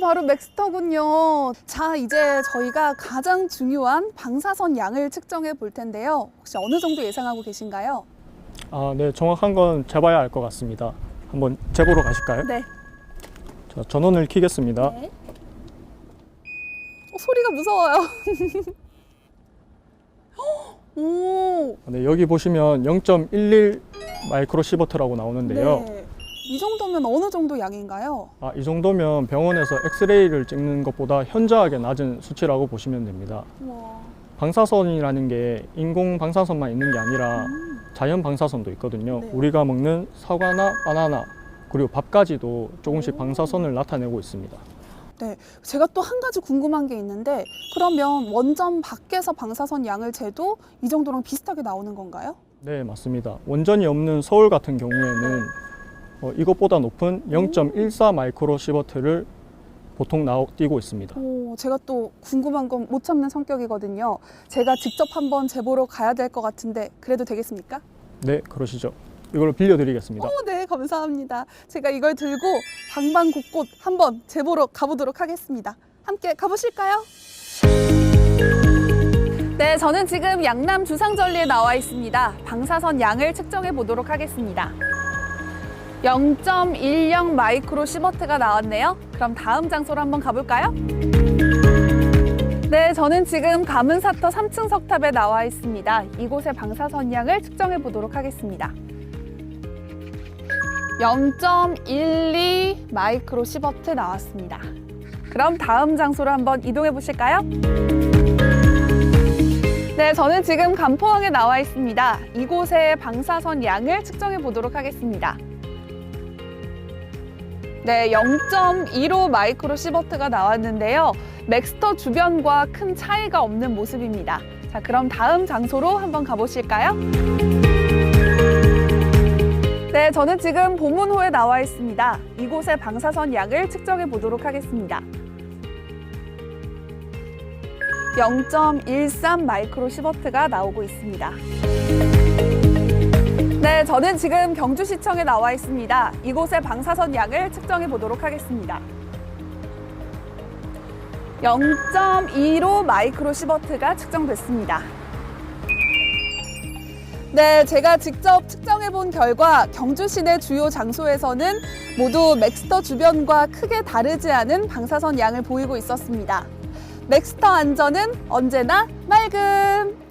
바로 맥스터군요. 자, 이제 저희가 가장 중요한 방사선 양을 측정해 볼 텐데요. 혹시 어느 정도 예상하고 계신가요? 아, 네, 정확한 건 재봐야 알 것 같습니다. 한번 재보러 가실까요? 네. 자, 전원을 켜겠습니다. 네. 어, 소리가 무서워요. 오, 네, 여기 보시면 0.11 마이크로 시버트라고 나오는데요. 네. 이 정도면 어느 정도 양인가요? 아, 이 정도면 병원에서 엑스레이를 찍는 것보다 현저하게 낮은 수치라고 보시면 됩니다. 와, 방사선이라는 게 인공 방사선만 있는 게 아니라 음, 자연 방사선도 있거든요. 네. 우리가 먹는 사과나 바나나 그리고 밥까지도 조금씩 오. 방사선을 나타내고 있습니다. 네. 제가 또 한 가지 궁금한 게 있는데, 그러면 원전 밖에서 방사선 양을 재도 이 정도랑 비슷하게 나오는 건가요? 네, 맞습니다. 원전이 없는 서울 같은 경우에는 어, 이것보다 높은 0.14 마이크로시버트를 보통 나오, 띄고 있습니다. 오, 제가 또 궁금한 건 못 참는 성격이거든요. 제가 직접 한번 재보러 가야 될 것 같은데, 그래도 되겠습니까? 네, 그러시죠. 이걸 빌려드리겠습니다. 오, 네, 감사합니다. 제가 이걸 들고 방방곳곳 한번 재보러 가보도록 하겠습니다. 함께 가보실까요? 네, 저는 지금 양남 주상절리에 나와 있습니다. 방사선 양을 측정해 보도록 하겠습니다. 0.10 마이크로 시버트가 나왔네요. 그럼 다음 장소로 한번 가볼까요? 네, 저는 지금 가문사터 3층 석탑에 나와 있습니다. 이곳의 방사선 양을 측정해 보도록 하겠습니다. 0.12 마이크로 시버트 나왔습니다. 그럼 다음 장소로 한번 이동해 보실까요? 네, 저는 지금 간포항에 나와 있습니다. 이곳의 방사선 양을 측정해 보도록 하겠습니다. 네, 0.15 마이크로 시버트가 나왔는데요. 맥스터 주변과 큰 차이가 없는 모습입니다. 자, 그럼 다음 장소로 한번 가보실까요? 네, 저는 지금 보문호에 나와 있습니다. 이곳의 방사선 양을 측정해 보도록 하겠습니다. 0.13 마이크로 시버트가 나오고 있습니다. 네, 저는 지금 경주시청에 나와 있습니다. 이곳의 방사선 양을 측정해 보도록 하겠습니다. 0.25 마이크로 시버트가 측정됐습니다. 네, 제가 직접 측정해 본 결과 경주 시내 주요 장소에서는 모두 맥스터 주변과 크게 다르지 않은 방사선 양을 보이고 있었습니다. 맥스터 안전은 언제나 맑음!